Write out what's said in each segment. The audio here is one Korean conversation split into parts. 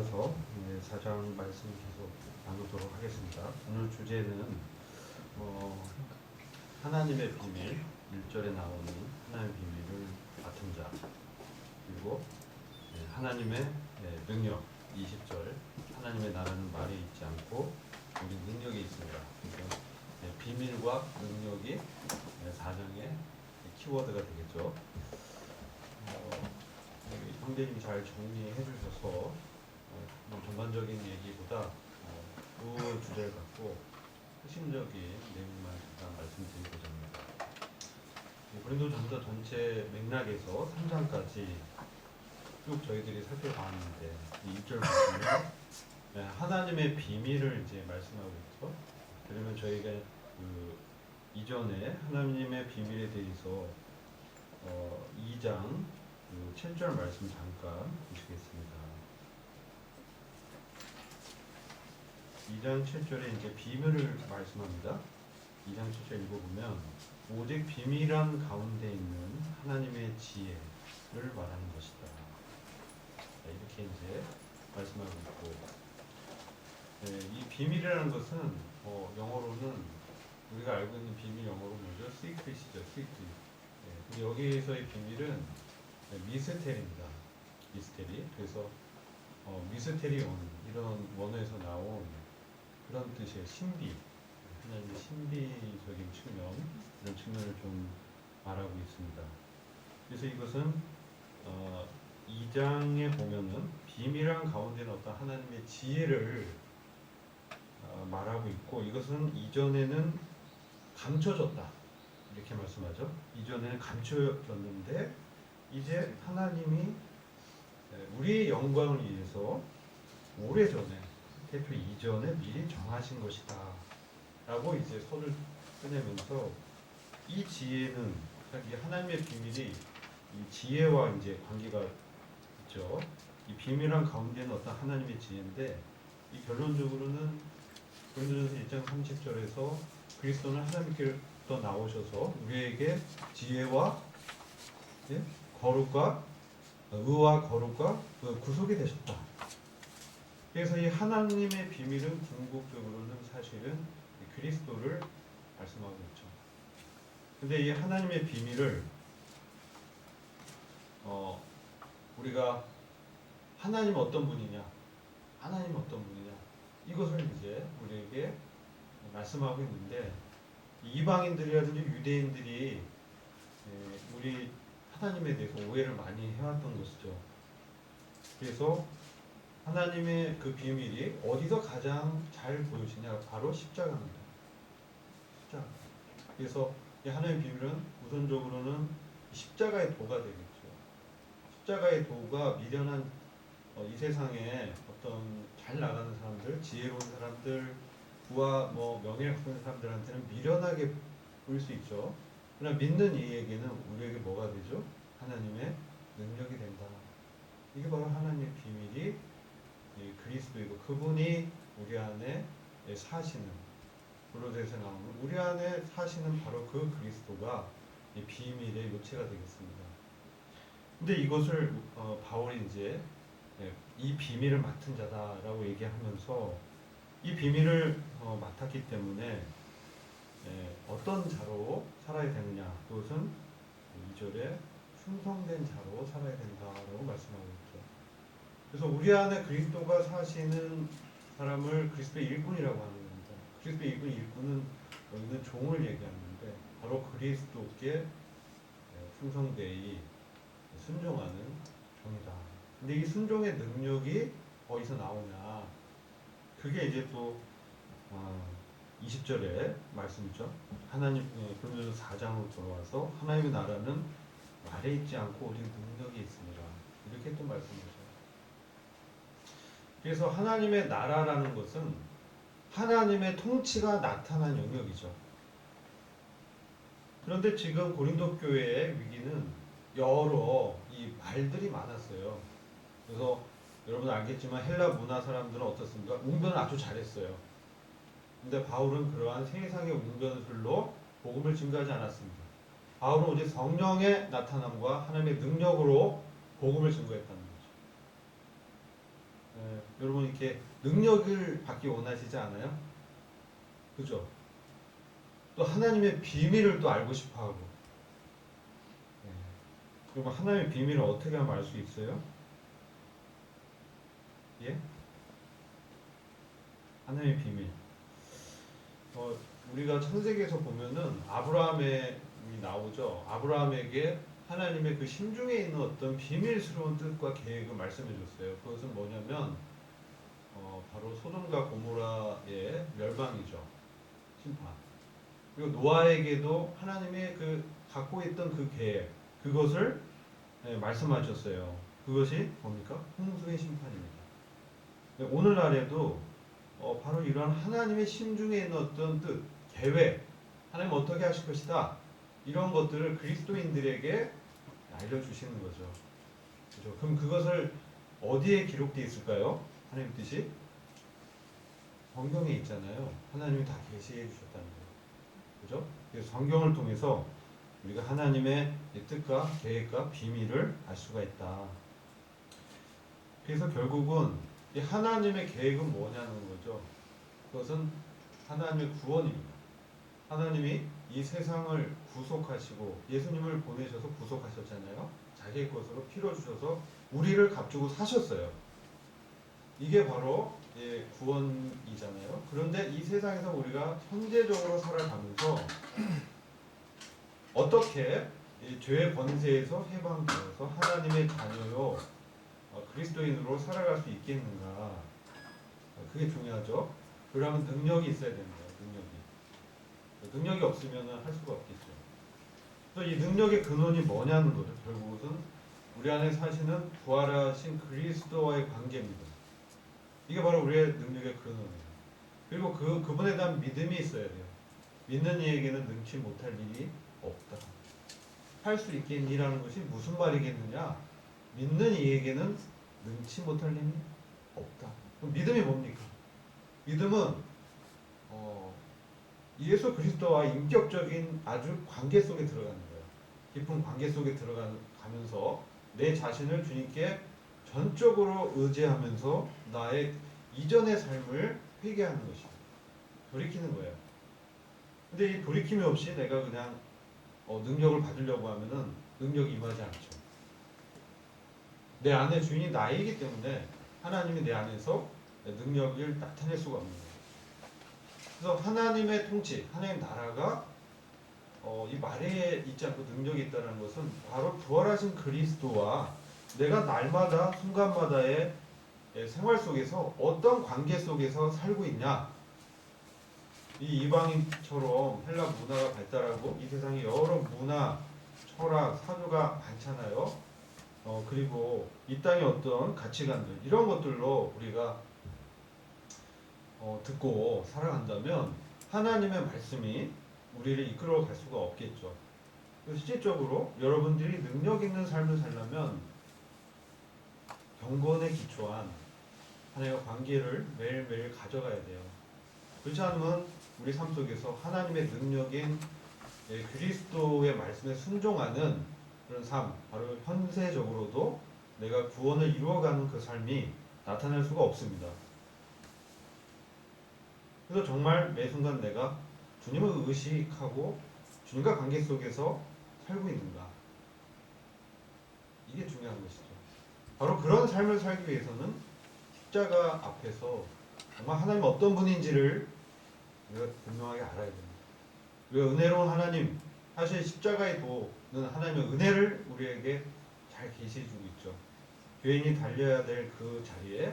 이어서 이제 사장 말씀 계속 나누도록 하겠습니다. 오늘 주제는 어, 하나님의 비밀 1절에 나오는 하나님의 비밀을 맡은 자 그리고 예, 하나님의 예, 능력 20절 하나님의 나라는 말에 있지 않고 우리 능력에 있습니다. 그래서 예, 비밀과 능력이 예, 사장의 키워드가 되겠죠. 어, 여기 형제님이 잘 정리해 주셔서 어, 뭐 전반적인 얘기보다 어, 그 주제를 갖고 핵심적인 내용만 잠깐 말씀드리고자 합니다. 예, 고린도 전서 전체 맥락에서 3장까지 쭉 저희들이 살펴봤는데 이 1절 말씀은 예, 하나님의 비밀을 이제 말씀하고 있죠. 그러면 저희가 그 이전에 하나님의 비밀에 대해서 어, 2장 그 7절 말씀 잠깐 보시겠습니다. 2장 7절에 이제 비밀을 말씀합니다. 2장 7절 읽어보면 오직 비밀한 가운데 있는 하나님의 지혜를 말하는 것이다. 네, 이렇게 이제 말씀하고 있고 네, 이 비밀이라는 것은 어, 영어로는 우리가 알고 있는 비밀 영어로 뭐죠? secret이죠, secret. 네, 여기에서의 비밀은 네, 미스테리입니다. 미스테리. 그래서 어, 미스테리온 이런 원어에서 나온 그런 뜻이에요. 신비. 하나님의 신비적인 측면 이런 측면을 좀 말하고 있습니다. 그래서 이것은 어, 2장에 보면은 비밀한 가운데는 어떤 하나님의 지혜를 어, 말하고 있고 이것은 이전에는 감춰졌다 이렇게 말씀하죠. 이전에는 감춰졌는데 이제 하나님이 우리의 영광을 위해서 오래전에 대표 이전에 미리 정하신 것이다. 라고 이제 손을 꺼내면서 이 지혜는 이 하나님의 비밀이 이 지혜와 이제 관계가 있죠. 이 비밀한 가운데는 어떤 하나님의 지혜인데 이 결론적으로는 고린도전서 1장 30절에서 그리스도는 하나님께로 나오셔서 우리에게 지혜와 예? 거룩과 의와 거룩과 그 구속이 되셨다. 그래서 이 하나님의 비밀은 궁극적으로는 사실은 이 그리스도를 말씀하고 있죠. 근데 이 하나님의 비밀을 어 우리가 하나님 어떤 분이냐, 하나님 어떤 분이냐 이것을 이제 우리에게 말씀하고 있는데 이방인들이라든지 유대인들이 예, 우리 하나님에 대해서 오해를 많이 해왔던 것이죠. 그래서 하나님의 그 비밀이 어디서 가장 잘 보여지냐 바로 십자가입니다. 십자가. 그래서 이 하나님의 비밀은 우선적으로는 십자가의 도가 되겠죠. 십자가의 도가 미련한 어, 이 세상에 어떤 잘 나가는 사람들, 지혜로운 사람들, 부와 뭐 명예를 갖고 있는 사람들한테는 미련하게 보일 수 있죠. 그러나 믿는 이에게는 우리에게 뭐가 되죠? 하나님의 능력이 된다. 이게 바로 하나님의 비밀이 이 그리스도이고 그분이 우리 안에 사시는 골로새서 나오는 우리 안에 사시는 바로 그 그리스도가 이 비밀의 요체가 되겠습니다. 근데 이것을 어, 바울이 이제 예, 이 비밀을 맡은 자다라고 얘기하면서 이 비밀을 어, 맡았기 때문에 예, 어떤 자로 살아야 되느냐 그것은 2절에 충성된 자로 살아야 된다라고 말씀하고 있죠. 그래서 우리 안에 그리스도가 사시는 사람을 그리스도의 일꾼이라고 하는 겁니다. 그리스도의 일꾼, 일꾼은 여기는 종을 얘기하는데 바로 그리스도께 예, 충성되이 순종하는 종이다. 근데 이 순종의 능력이 어디서 나오냐? 그게 이제 또 어, 20절에 말씀이죠. 하나님 고린도서 4장으로 돌아와서 하나님의 나라는 말에 있지 않고 오직 능력이 있습니다. 이렇게 또 말씀하셔요. 그래서 하나님의 나라라는 것은 하나님의 통치가 나타난 영역이죠. 그런데 지금 고린도 교회의 위기는 여러 이 말들이 많았어요. 그래서 여러분 알겠지만 헬라 문화 사람들은 어떻습니까? 웅변을 아주 잘했어요. 근데 바울은 그러한 세상의 웅변들로 복음을 증가하지 않았습니다. 바울은 오직 성령의 나타남과 하나님의 능력으로 복음을 증거했다는 거죠. 예, 여러분 이렇게 능력을 받기 원하시지 않아요? 그죠? 또 하나님의 비밀을 또 알고 싶어하고. 예. 그리고 하나님의 비밀을 어떻게 하면 알 수 있어요? 예? 하나님의 비밀. 어, 우리가 창세기에서 보면은 아브라함이 나오죠. 아브라함에게 하나님의 그 심중에 있는 어떤 비밀스러운 뜻과 계획을 말씀해 줬어요. 그것은 뭐냐면 어, 바로 소돔과 고모라의 멸망이죠. 심판. 그리고 노아에게도 하나님의 그 갖고 있던 그 계획 그것을 예, 말씀하셨어요. 그것이 뭡니까? 홍수의 심판입니다. 네, 오늘날에도 어, 바로 이러한 하나님의 심중에 있는 어떤 뜻, 계획, 하나님 어떻게 하실 것이다. 이런 것들을 그리스도인들에게 알려주시는 거죠. 그죠? 그럼 그것을 어디에 기록되어 있을까요? 하나님 뜻이 성경에 있잖아요. 하나님이 다 계시해 주셨다는 거예요. 그죠? 그래서 성경을 통해서 우리가 하나님의 이 뜻과 계획과 비밀을 알 수가 있다. 그래서 결국은 이 하나님의 계획은 뭐냐는 거죠. 그것은 하나님의 구원입니다. 하나님이 이 세상을 구속하시고 예수님을 보내셔서 구속하셨잖아요. 자기의 것으로 피로 주셔서 우리를 값주고 사셨어요. 이게 바로 예, 구원이잖아요. 그런데 이 세상에서 우리가 현재적으로 살아가면서 어떻게 이 죄의 권세에서 해방되어서 하나님의 자녀요 어, 그리스도인으로 살아갈 수 있겠는가? 어, 그게 중요하죠. 그러면 능력이 있어야 됩니다. 능력이. 능력이 없으면 할 수가 없겠죠. 그래서 이 능력의 근원이 뭐냐는 거죠. 결국은 우리 안에 사시는 부활하신 그리스도와의 관계입니다. 이게 바로 우리의 능력의 근원이에요. 그리고 그 그분에 대한 믿음이 있어야 돼요. 믿는 이에게는 능치 못할 일이 없다. 할 수 있겠니라는 것이 무슨 말이겠느냐? 믿는 이에게는 능치 못할 일이 없다. 그럼 믿음이 뭡니까? 믿음은 어, 예수 그리스도와 인격적인 아주 관계 속에 들어가는 거예요. 깊은 관계 속에 들어가면서 내 자신을 주님께 전적으로 의지하면서 나의 이전의 삶을 회개하는 것이에요. 돌이키는 거예요. 근데 이 돌이킴이 없이 내가 그냥 어, 능력을 받으려고 하면은 능력이 임하지 않죠. 내 안에 주인이 나이기 때문에 하나님이 내 안에서 내 능력을 나타낼 수가 없는 거예요. 그래서 하나님의 통치, 하나님 나라가 어, 이 말에 있지 않고 능력이 있다는 것은 바로 부활하신 그리스도와 내가 날마다 순간마다의 예, 생활 속에서 어떤 관계 속에서 살고 있냐. 이 이방인처럼 헬라 문화가 발달하고 이 세상에 여러 문화, 철학, 사조가 많잖아요. 어, 그리고 이 땅의 어떤 가치관들 이런 것들로 우리가 어, 듣고 살아간다면 하나님의 말씀이 우리를 이끌어 갈 수가 없겠죠. 실질적으로 여러분들이 능력 있는 삶을 살려면 경건에 기초한 하나님과 관계를 매일매일 가져가야 돼요. 그렇지 않으면 우리 삶 속에서 하나님의 능력인 예, 그리스도의 말씀에 순종하는 그런 삶, 바로 현세적으로도 내가 구원을 이루어가는 그 삶이 나타날 수가 없습니다. 그래서 정말 매 순간 내가 주님을 의식하고 주님과 관계 속에서 살고 있는가. 이게 중요한 것이죠. 바로 그런 삶을 살기 위해서는 십자가 앞에서 정말 하나님 어떤 분인지를 우리가 분명하게 알아야 됩니다. 왜 은혜로운 하나님, 사실 십자가에 도는 하나님의 은혜를 우리에게 잘 계시해주고 있죠. 교인이 달려야 될 그 자리에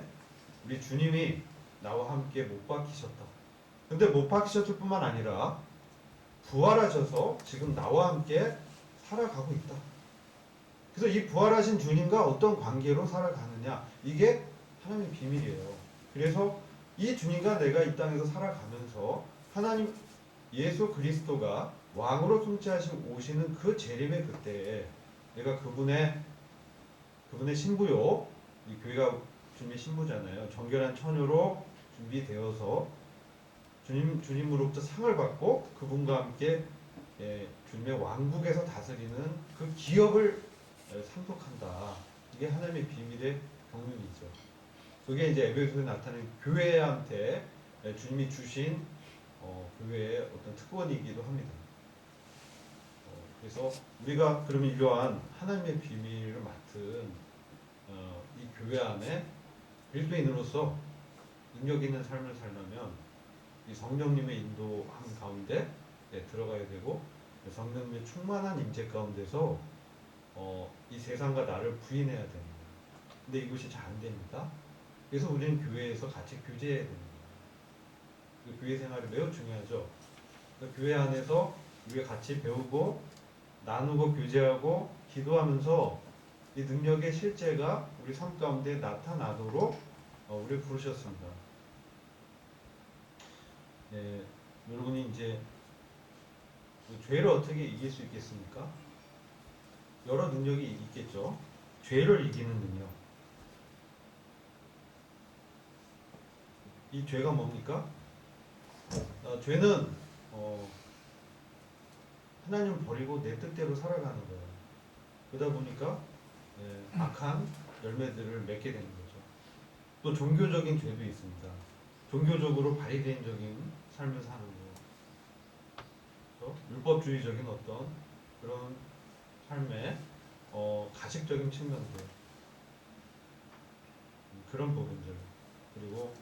우리 주님이 나와 함께 못 박히셨다. 근데 못 박히셨을 뿐만 아니라 부활하셔서 지금 나와 함께 살아가고 있다. 그래서 이 부활하신 주님과 어떤 관계로 살아가느냐 이게 하나님의 비밀이에요. 그래서 이 주님과 내가 이 땅에서 살아가면서 하나님 예수 그리스도가 왕으로 통치하시고 오시는 그 재림의 그때에 내가 그분의 그분의 신부요 이 교회가 주님의 신부잖아요. 정결한 처녀로 준비되어서 주님 주님으로부터 상을 받고 그분과 함께 예, 주님의 왕국에서 다스리는 그 기업을 예, 상속한다. 이게 하나님의 비밀의 경륜이죠. 그게 이제 에베소에 나타나는 교회한테 주님이 주신 어, 교회의 어떤 특권이기도 합니다. 어, 그래서 우리가 그러면 이러한 하나님의 비밀을 맡은 어, 이 교회 안에 그리스도인으로서 능력 있는 삶을 살려면 이 성령님의 인도함 가운데 네, 들어가야 되고 성령님의 충만한 임재 가운데서 어, 이 세상과 나를 부인해야 됩니다. 근데 이것이 잘 안 됩니다. 그래서 우리는 교회에서 같이 교제해야 됩니다. 그 교회 생활이 매우 중요하죠. 그 교회 안에서 우리가 같이 배우고 나누고 교제하고 기도하면서 이 능력의 실제가 우리 삶 가운데 나타나도록 어, 우리를 부르셨습니다. 예, 여러분이 이제 그 죄를 어떻게 이길 수 있겠습니까? 여러 능력이 있겠죠. 죄를 이기는 능력. 이 죄가 뭡니까? 어, 죄는 어, 하나님을 버리고 내 뜻대로 살아가는 거예요. 그러다 보니까 예, 악한 열매들을 맺게 되는 거죠. 또 종교적인 죄도 있습니다. 종교적으로 바리새인적인 삶을 사는. 또 율법주의적인 어떤 그런 삶의 어, 가식적인 측면들 음, 그런 부분들 그리고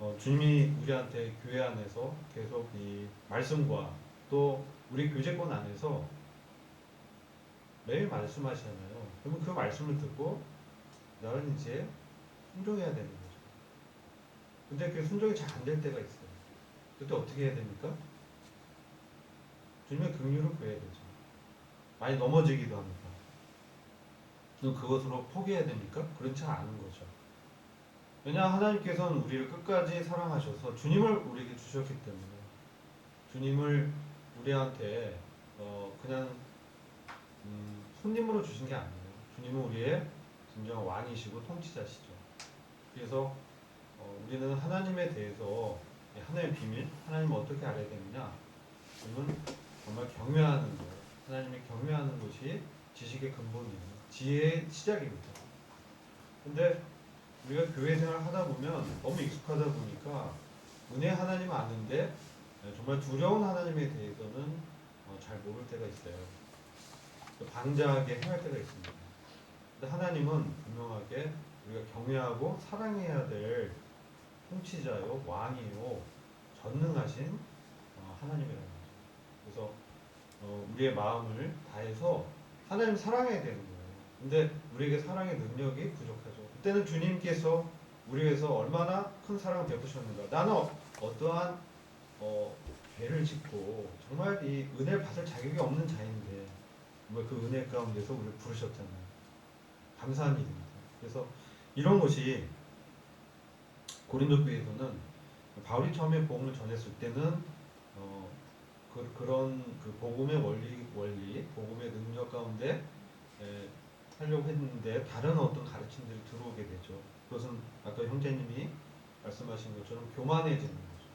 어, 주님이 우리한테 교회 안에서 계속 이 말씀과 또 우리 교제권 안에서 매일 말씀하시잖아요. 그러면 그 말씀을 듣고 나는 이제 순종해야 되는 거죠. 근데 그 순종이 잘 안 될 때가 있어요. 그때 어떻게 해야 됩니까? 주님의 긍휼을 구해야 되죠. 많이 넘어지기도 합니다. 그것으로 포기해야 됩니까? 그렇지 않은 거죠. 왜냐 하나님께서는 우리를 끝까지 사랑하셔서 주님을 우리에게 주셨기 때문에 주님을 우리한테 어 그냥 음 손님으로 주신 게 아니에요. 주님은 우리의 진정한 왕이시고 통치자시죠. 그래서 어 우리는 하나님에 대해서 이 하나님의 비밀, 하나님을 어떻게 알아야 되느냐? 그러면 정말 경외하는 것, 하나님을 경외하는 것이 지식의 근본이에요. 지혜의 시작입니다. 근데 우리가 교회 생활 하다 보면 너무 익숙하다 보니까 은혜 하나님 아는데 정말 두려운 하나님에 대해서는 어, 잘 모를 때가 있어요. 또 방자하게 행할 때가 있습니다. 근데 하나님은 분명하게 우리가 경외하고 사랑해야 될 통치자요, 왕이요, 전능하신 어, 하나님이라는 거죠. 그래서 어, 우리의 마음을 다해서 하나님 사랑해야 되는 거예요. 근데 우리에게 사랑의 능력이 부족하죠. 그때는 주님께서 우리 위해서 얼마나 큰 사랑을 베푸셨는가. 나는 어- 어떠한 어, 죄를 짓고 정말 이 은혜를 받을 자격이 없는 자인데 그 은혜 가운데서 우리를 부르셨잖아요. 감사한 일입니다. 그래서 이런 것이 고린도 교회에서는 바울이 처음에 복음을 전했을 때는 어, 그, 그런 그 복음의 원리 원리 복음의 능력 가운데 에, 하려고 했는데 다른 어떤 가르침들이 들어오게 되죠. 그것은 아까 형제님이 말씀하신 것처럼 교만해지는 거죠.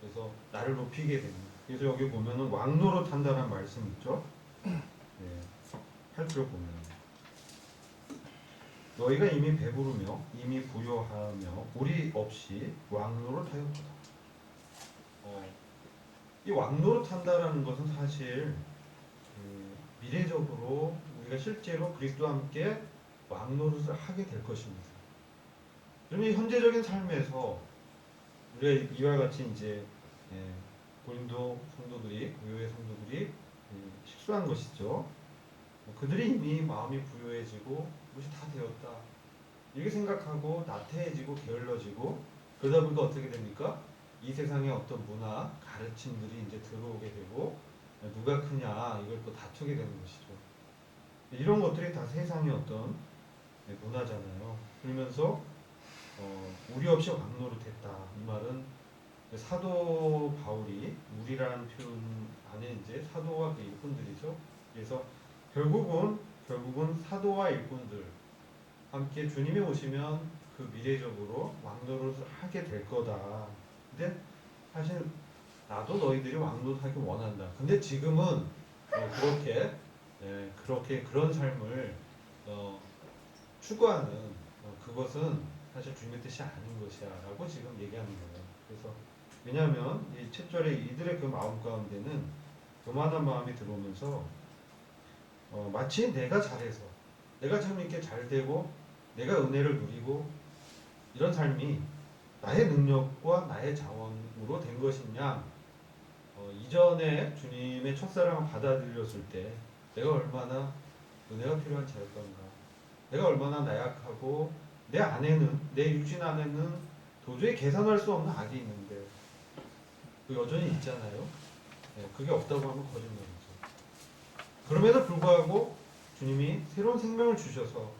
그래서 나를 높이게 됩니다. 그래서 여기 보면은 왕노릇 한다는 말씀 있죠. 네, 8절 보면 너희가 이미 배부르며 이미 부요하며 우리 없이 왕노릇 하였도다. 어, 이 왕노릇 한다라는 것은 사실 그 미래적으로 우리가 실제로 그리스도와 함께 왕노릇을 하게 될 것입니다. 그러면 현재적인 삶에서 우리가 이와 같이 이제 예, 고린도 성도들이 고요의 성도들이 음, 식수한 것이죠. 뭐 그들이 이미 마음이 부요해지고 무엇이 다 되었다 이렇게 생각하고 나태해지고 게을러지고 그러다 보니까 어떻게 됩니까? 이 세상의 어떤 문화 가르침들이 이제 들어오게 되고 누가 크냐 이걸 또 다투게 되는 것이죠. 이런 것들이 다 세상의 어떤 문화잖아요. 그러면서 어, 우리 없이 왕노릇했다. 이 말은 사도 바울이 우리라는 표현 안에 이제 사도와 그 일꾼들이죠. 그래서 결국은 결국은 사도와 일꾼들 함께 주님이 오시면 그 미래적으로 왕노릇을 하게 될 거다. 근데 사실 나도 너희들이 왕노릇하기 원한다. 근데 지금은 어, 그렇게 예, 그렇게 그런 삶을 어, 추구하는 어, 그것은 사실 주님의 뜻이 아닌 것이야라고 지금 얘기하는 거예요. 그래서 왜냐하면 이 7절에 이들의 그 마음 가운데는 교만한 마음이 들어오면서 어, 마치 내가 잘해서 내가 참 이렇게 잘 되고 내가 은혜를 누리고 이런 삶이 나의 능력과 나의 자원으로 된 것이냐 어, 이전에 주님의 첫사랑을 받아들였을 때 내가 얼마나 은혜가 필요한 자였던가 내가 얼마나 나약하고 내 안에는 내 육신 안에는 도저히 계산할 수 없는 악이 있는데 그 여전히 있잖아요. 네, 그게 없다고 하면 거짓말이죠. 그럼에도 불구하고 주님이 새로운 생명을 주셔서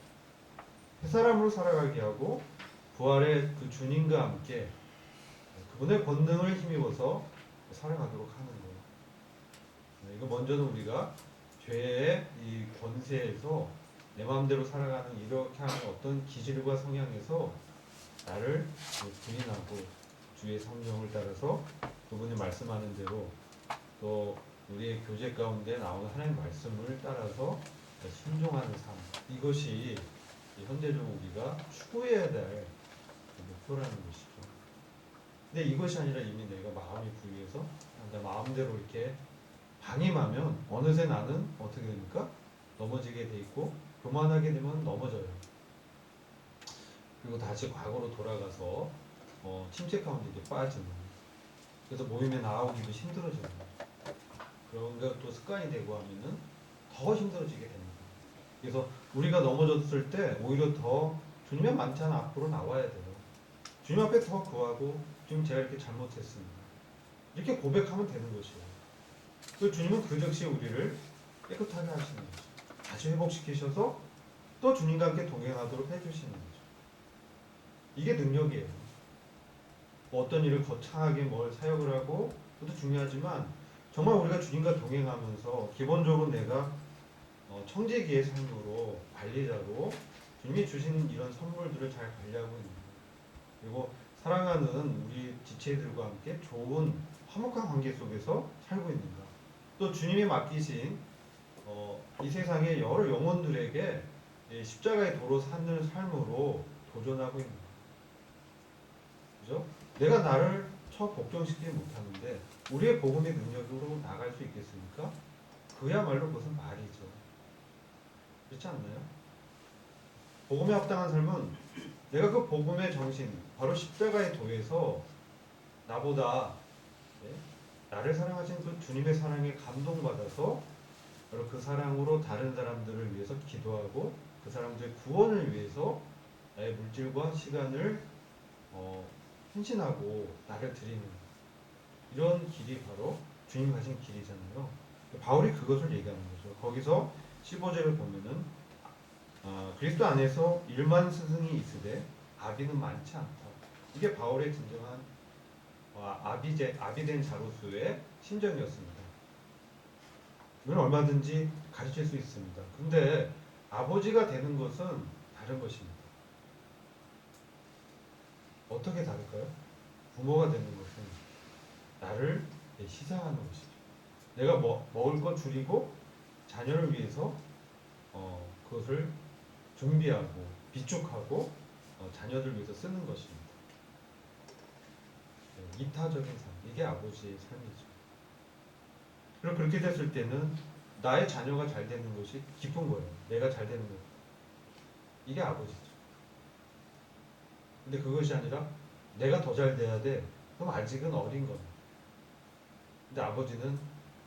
새 사람으로 살아가게 하고 부활의 그 주님과 함께 그분의 권능을 힘입어서 살아가도록 하는 거예요. 네, 이거 먼저는 우리가 죄의 이 권세에서 내 마음대로 살아가는 이렇게 하는 어떤 기질과 성향에서 나를 부인하고 주의 성령을 따라서 그분이 말씀하는 대로 또 우리의 교제 가운데 나오는 하나님 말씀을 따라서 순종하는 삶 이것이 현대적으로 우리가 추구해야 될 목표라는 것이죠. 근데 이것이 아니라 이미 내가 마음이 부유해서 내 마음대로 이렇게 방임하면 어느새 나는 어떻게 됩니까? 넘어지게 돼 있고 교만하게 되면 넘어져요. 그리고 다시 과거로 돌아가서 어, 침체 가운데 빠지는. 그래서 모임에 나오기도 힘들어지는. 그런 게 또 습관이 되고 하면은 더 힘들어지게 됩니다. 그래서 우리가 넘어졌을 때 오히려 더 주님의 만찬 앞으로 나와야 돼요. 주님 앞에 더 구하고 주님 제가 이렇게 잘못했습니다. 이렇게 고백하면 되는 것이에요. 그 주님은 그 즉시 우리를 깨끗하게 하시는 거죠. 다시 회복시키셔서 또 주님과 함께 동행하도록 해주시는 거죠. 이게 능력이에요. 뭐 어떤 일을 거창하게 뭘 사역을 하고 그것도 중요하지만 정말 우리가 주님과 동행하면서 기본적으로 내가 어, 청지기의 삶으로 관리자로 주님이 주신 이런 선물들을 잘 관리하고 있는. 그리고 사랑하는 우리 지체들과 함께 좋은 화목한 관계 속에서 살고 있는가. 또 주님이 맡기신 어, 이 세상의 여러 영혼들에게 이 십자가의 도로 사는 삶으로 도전하고 있는. 그죠? 내가 나를 처 복종시키지 못하는데 우리의 복음의 능력으로 나갈 수 있겠습니까? 그야말로 그것은 말이죠. 그렇지 않나요? 복음에 합당한 삶은 내가 그 복음의 정신, 바로 십자가의 도에서 나보다 네? 나를 사랑하신 그 주님의 사랑에 감동받아서 바로 그 사랑으로 다른 사람들을 위해서 기도하고 그 사람들의 구원을 위해서 나의 물질과 시간을 어, 헌신하고 나를 드리는 이런 길이 바로 주님 가신 길이잖아요. 바울이 그것을 얘기하는 거죠. 거기서 15절을 보면은 아, 그리스도 안에서 일만 스승이 있으되 아비는 많지 않다. 이게 바울의 진정한 어, 아비제, 아비된 자로서의 심정이었습니다. 이건 얼마든지 가르칠 수 있습니다. 근데 아버지가 되는 것은 다른 것입니다. 어떻게 다를까요? 부모가 되는 것은 나를 희생하는 것이죠. 내가 뭐, 먹을 것 줄이고 자녀를 위해서 어, 그것을 준비하고 비축하고 어, 자녀들 위해서 쓰는 것입니다. 네, 이타적인 삶, 이게 아버지의 삶이죠. 그리고 그렇게 됐을 때는 나의 자녀가 잘 되는 것이 기쁜 거예요. 내가 잘 되는 거. 이게 아버지죠. 근데 그것이 아니라 내가 더 잘 돼야 돼. 그럼 아직은 어린 거예요. 근데 아버지는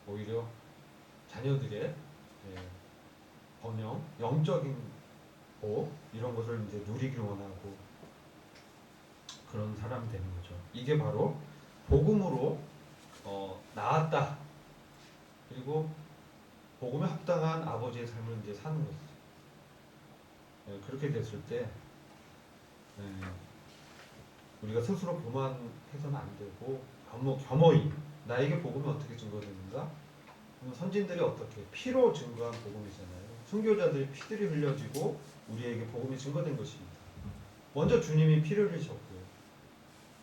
오히려 자녀들의 예, 번영, 영적인 복 이런 것을 이제 누리길 원하고 그런 사람 되는 거죠. 이게 바로 복음으로 어, 나았다. 그리고 복음에 합당한 아버지의 삶을 이제 사는 것이죠. 예, 그렇게 됐을 때 예, 우리가 스스로 교만해서는 안 되고 겸허, 겸허히 나에게 복음이 어떻게 증거되는가? 선진들이 어떻게 피로 증거한 복음이잖아요. 순교자들이 피들이 흘려지고 우리에게 복음이 증거된 것입니다. 먼저 주님이 피를 흘리셨고요.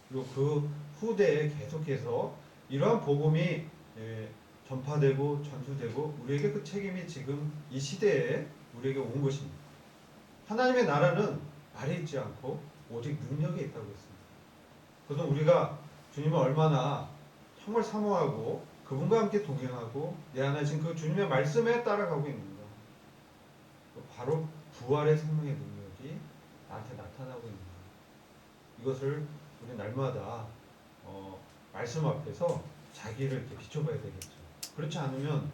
그리고 그 후대에 계속해서 이러한 복음이 예, 전파되고 전수되고 우리에게 그 책임이 지금 이 시대에 우리에게 온 것입니다. 하나님의 나라는 말에 있지 않고 오직 능력에 있다고 했습니다. 그래서 우리가 주님을 얼마나 정말 사모하고 그분과 함께 동행하고 내 안에 지금 그 주님의 말씀에 따라가고 있는가. 바로 부활의 생명의 능력이 나한테 나타나고 있는가. 이것을 우리 날마다 어, 말씀 앞에서 자기를 이렇게 비춰봐야 되겠죠. 그렇지 않으면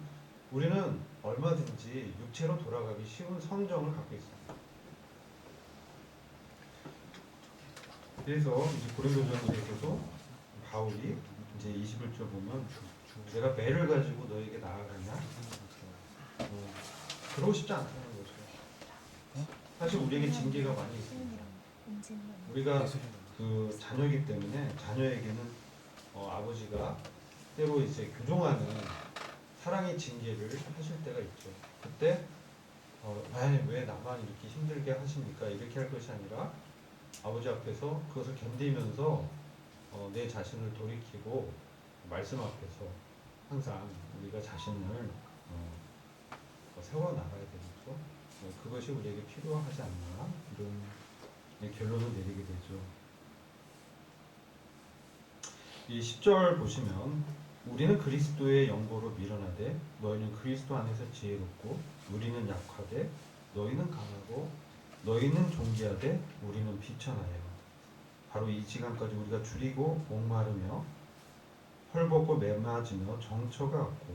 우리는 얼마든지 육체로 돌아가기 쉬운 성정을 갖고 있습니다. 그래서 이제 고린도전에서도 바울이 이제 21절 보면 내가 매를 가지고 너에게 나아가냐? 어, 그러고 싶지 않다는 거죠. 사실 우리에게 징계가 많이 있습니다. 우리가 그 자녀이기 때문에 자녀에게는 어, 아버지가 때로 이제 교종하는 사랑의 징계를 하실 때가 있죠. 그때 어, 왜 나만 이렇게 힘들게 하십니까? 이렇게 할 것이 아니라 아버지 앞에서 그것을 견디면서 어, 내 자신을 돌이키고 말씀 앞에서 항상 우리가 자신을 어, 어, 세워 나가야 되겠죠. 어, 그것이 우리에게 필요하지 않나 이런 네, 결론을 내리게 되죠. 이 10절 보시면 우리는 그리스도의 영보로 밀어나되 너희는 그리스도 안에서 지혜롭고 우리는 약하되 너희는 강하고 너희는 존귀하되 우리는 비천하여 바로 이 시간까지 우리가 줄이고 목마르며 헐벗고 매맞으며 정처가 없고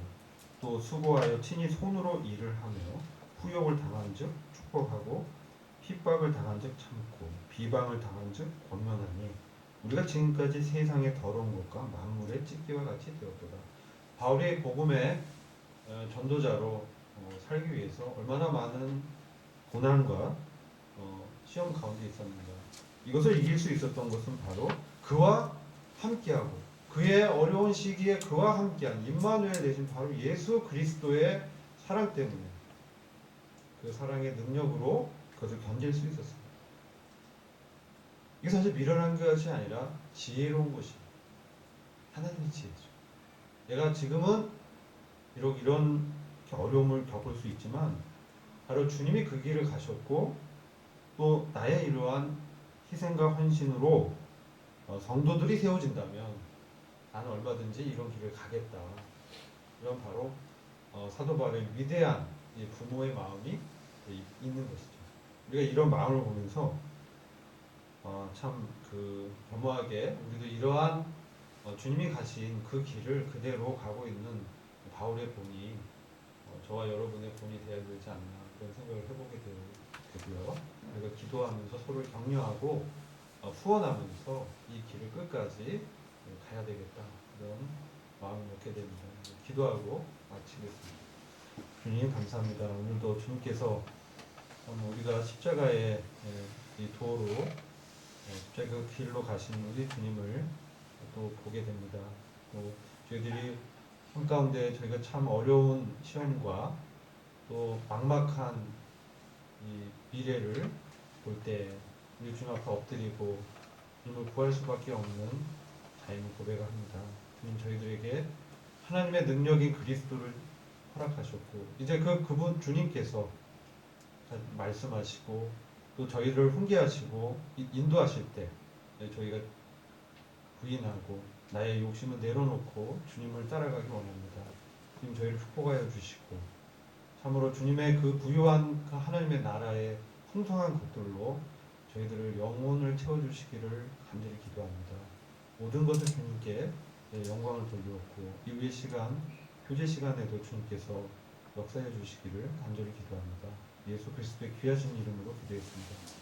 또 수고하여 친히 손으로 일을 하며 후욕을 당한즉 축복하고 핍박을 당한즉 참고 비방을 당한즉 권면하니 우리가 지금까지 세상의 더러운 것과 만물의 찢기와 같이 되었도다. 바울이 복음의 어, 전도자로 어, 살기 위해서 얼마나 많은 고난과 어, 시험 가운데 있었는가. 이것을 이길 수 있었던 것은 바로 그와 함께하고 그의 어려운 시기에 그와 함께한 임마누엘 대신 바로 예수 그리스도의 사랑 때문에 그 사랑의 능력으로 그것을 견딜 수 있었습니다. 이게 사실 미련한 것이 아니라 지혜로운 것입니다. 하나님의 지혜죠. 내가 지금은 이런 어려움을 겪을 수 있지만 바로 주님이 그 길을 가셨고 또 나의 이러한 희생과 헌신으로 어, 성도들이 세워진다면 나는 얼마든지 이런 길을 가겠다. 이런 바로 어, 사도 바울의 위대한 이 부모의 마음이 있는 것이죠. 우리가 이런 마음을 보면서 어, 참그 겸허하게 우리도 이러한 어, 주님이 가신 그 길을 그대로 가고 있는 바울의 본이 어, 저와 여러분의 본이 되어야 되지 않나 그런 생각을 해보게 되- 되고요. 우리가 기도하면서 서로를 격려하고 어, 후원하면서 이 길을 끝까지 가야 되겠다 그런 마음을 먹게 됩니다. 기도하고 마치겠습니다. 주님 감사합니다. 오늘도 주님께서 오늘 우리가 십자가의 예, 이 도로 예, 십자가 그 길로 가신 우리 주님을 또 보게 됩니다. 또 저희들이 한 가운데 저희가 참 어려운 시험과 또 막막한 이 미래를 볼 때 우리 주님 앞에 엎드리고 주님을 구할 수밖에 없는 자임을 고백합니다. 주님 저희들에게 하나님의 능력인 그리스도를 허락하셨고 이제 그 그분 주님께서 말씀하시고 또 저희를 훈계하시고 이- 인도하실 때 네, 저희가 부인하고 나의 욕심을 내려놓고 주님을 따라가기 원합니다. 주님 저희를 축복하여 주시고 참으로 주님의 그 부유한 그 하나님의 나라의 풍성한 것들로 저희들을 영혼을 채워주시기를 간절히 기도합니다. 모든 것을 주님께 네, 영광을 돌리었고 이후의 시간 교제 시간에도 주님께서 역사해 주시기를 간절히 기도합니다. 예수 그리스도의 귀하신 이름으로 기도했습니다.